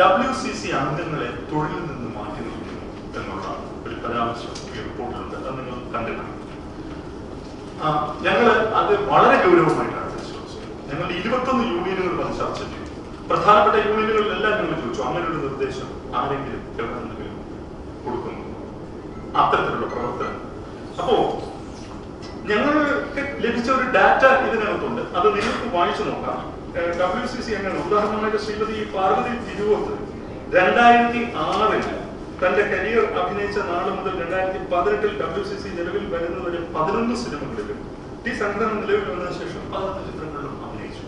W C C അംഗങ്ങളെ തൊഴിലിൽ നിന്ന് മാറ്റി നിർത്തുന്നു എന്നുള്ള ഒരു പരാമർശം ഈ റിപ്പോർട്ടിലുണ്ട് അത് നിങ്ങൾ കണ്ടിട്ടുണ്ട് ഞങ്ങൾ അത് വളരെ ഗൗരവമായിട്ടാണ് ഞങ്ങൾ ഇരുപത്തൊന്ന് യൂണിയനുകൾ വന്ന് ചർച്ച ചെയ്തു. പ്രധാനപ്പെട്ട യൂണിയനുകളിലെല്ലാം ഞങ്ങൾ ചോദിച്ചു അങ്ങനെ ഒരു നിർദ്ദേശം ആരെങ്കിലും എവിടെന്നെങ്കിലും കൊടുക്കുന്നു? അത്തരത്തിലുള്ള പ്രവർത്തനം. അപ്പോ ഞങ്ങൾക്ക് ലഭിച്ച ഒരു ഡാറ്റ ഇതിനകത്തുണ്ട്. അത് നിങ്ങൾക്ക് വായിച്ചു നോക്കാം. ഡബ്ല്യു സി സി എങ്ങനെ? ഉദാഹരണമായിട്ട് ശ്രീമതി പാർവതി തിരുവോത്ത് രണ്ടായിരത്തി ആറിൽ തന്റെ കരിയർ അഭിനയിച്ച നാൾ മുതൽ രണ്ടായിരത്തി പതിനെട്ടിൽ ഡബ്ല്യു സി സി നിലവിൽ വരുന്നവരെ പതിനൊന്ന് സിനിമകളിലും ഈ സംഘടന നിലവിൽ വന്നതിന് ശേഷം പതിനൊന്ന് ചിത്രങ്ങളിലും അഭിനയിച്ചു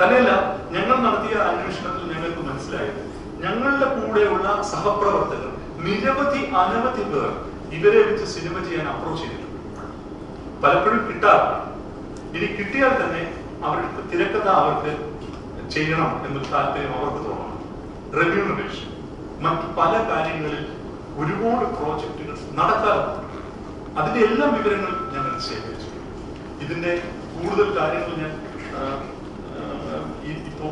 തന്നെയല്ല ഞങ്ങൾ നടത്തിയ അന്വേഷണത്തിൽ ഞങ്ങൾക്ക് മനസ്സിലായത് ഞങ്ങളുടെ കൂടെയുള്ള സഹപ്രവർത്തകർ നിരവധി അനവധി പേർ ഇവരെ വെച്ച് സിനിമ ചെയ്യാൻ അപ്രോച്ച് ചെയ്തിട്ടുണ്ട്. പലപ്പോഴും കിട്ടാറില്ല. ഇനി കിട്ടിയാൽ തന്നെ അവർക്ക് തിരക്കഥ അവർക്ക് ചെയ്യണം എന്നൊരു താല്പര്യം അവർക്ക് തോന്നണം. റെമ്യൂണറേഷൻ മറ്റ് പല കാര്യങ്ങളിൽ ഒരുപാട് പ്രോജക്റ്റുകൾ നടക്കാറുണ്ട്. അതിന്റെ എല്ലാ വിവരങ്ങളും ഞങ്ങൾ ശേഖരിച്ചു. ഇതിന്റെ കൂടുതൽ കാര്യങ്ങൾ ഞാൻ ആ,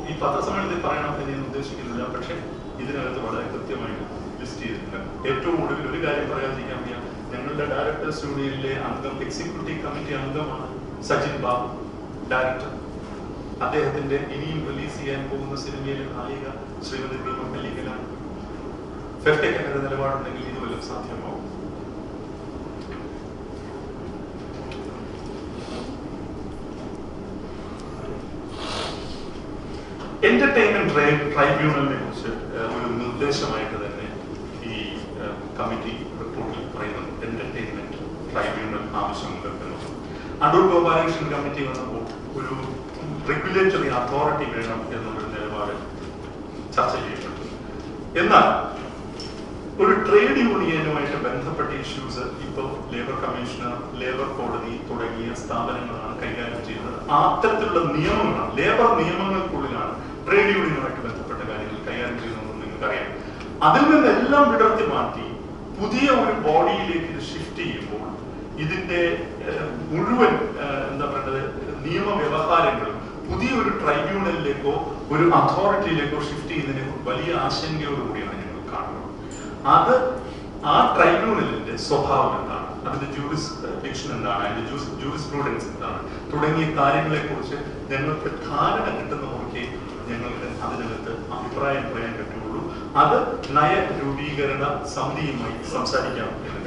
ഈ പത്രസമ്മേളനത്തിൽ പറയണം എന്ന് ഞാൻ ഉദ്ദേശിക്കുന്നില്ല. പക്ഷെ ഇതിനകത്ത് വളരെ കൃത്യമായിട്ട് ലിസ്റ്റ് ചെയ്തിട്ടുണ്ട്. ഏറ്റവും ഒടുവിൽ ഒരു കാര്യം പറയാതിരിക്കാൻ ഡയറക്ടർ ഡയറക്ടേഴ്സ് യൂണിയനിലെ അംഗം എക്സിക്യൂട്ടീവ് കമ്മിറ്റി അംഗമാണ് സജിത് ബാബു ഡയറക്ടർ അദ്ദേഹത്തിന്റെ ഇനിയും റിലീസ് ചെയ്യാൻ പോകുന്ന സിനിമയിലെ നായിക ശ്രീമതി ഭീമ മല്ലികലാണ് ഫെഫ്റ്റയ്ക്ക് നിലപാടുണ്ടെങ്കിൽ ഇത് വല്ലതും സാധ്യമാവും എന്റർടൈൻമെന്റ് ട്രൈബ്യൂണലിനെ കുറിച്ച് ഒരു നിർദ്ദേശമായിട്ട് തന്നെ ഈ കമ്മിറ്റി ട്രൈബ്യൂണൽ ആവശ്യമുണ്ട് എന്നുള്ളത്. അടൂർ ഗോപാലകൃഷ്ണൻ കമ്മിറ്റി വന്നപ്പോൾ ഒരു റെഗുലേറ്ററി അതോറിറ്റി വേണം എന്നുള്ളൊരു നിലപാട് ചർച്ച ചെയ്യപ്പെട്ടു. എന്നാൽ ഒരു ട്രേഡ് യൂണിയനുമായിട്ട് ബന്ധപ്പെട്ട ഇഷ്യൂസ് ഇപ്പോൾ ലേബർ കമ്മീഷണർ ലേബർ കോടതി തുടങ്ങിയ സ്ഥാപനങ്ങളാണ് കൈകാര്യം ചെയ്യുന്നത്. അത്തരത്തിലുള്ള നിയമങ്ങളാണ് ലേബർ നിയമങ്ങൾക്കുള്ളിലാണ് ട്രേഡ് യൂണിയനുമായിട്ട് ബന്ധപ്പെട്ട കാര്യങ്ങൾ കൈകാര്യം ചെയ്യുന്നതെന്ന് നിങ്ങൾക്കറിയാം. അതിൽ നിന്നെല്ലാം വിടർത്തി മാറ്റി പുതിയ ഒരു ബോഡിയിലേക്ക് ഇത് ഷിഫ്റ്റ് ചെയ്യുമ്പോൾ ഇതിന്റെ മുഴുവൻ എന്താ പറയുന്നത് നിയമവ്യവഹാരങ്ങളും പുതിയൊരു ട്രൈബ്യൂണലിലേക്കോ ഒരു അതോറിറ്റിയിലേക്കോ ഷിഫ്റ്റ് ചെയ്യുന്നതിനെ വലിയ ആശങ്കയോടുകൂടിയാണ് ഞങ്ങൾ കാണുന്നത്. അത് ആ ട്രൈബ്യൂണലിന്റെ സ്വഭാവം എന്താണ്? അതിന്റെ ജൂറിസ് ഡിക്ഷൻ എന്താണ്? അതിന്റെ ജൂറിസ് പ്രൂഡൻസ് എന്താണ്? തുടങ്ങിയ കാര്യങ്ങളെ കുറിച്ച് ഞങ്ങൾക്ക് ധാരണ കിട്ടുന്ന നോക്കി ഞങ്ങൾക്ക് അതിനകത്ത് അഭിപ്രായം പറയാൻ പറ്റുള്ളൂ. അത് നയ രൂപീകരണ സമിതിയുമായി സംസാരിക്കാം എന്ന്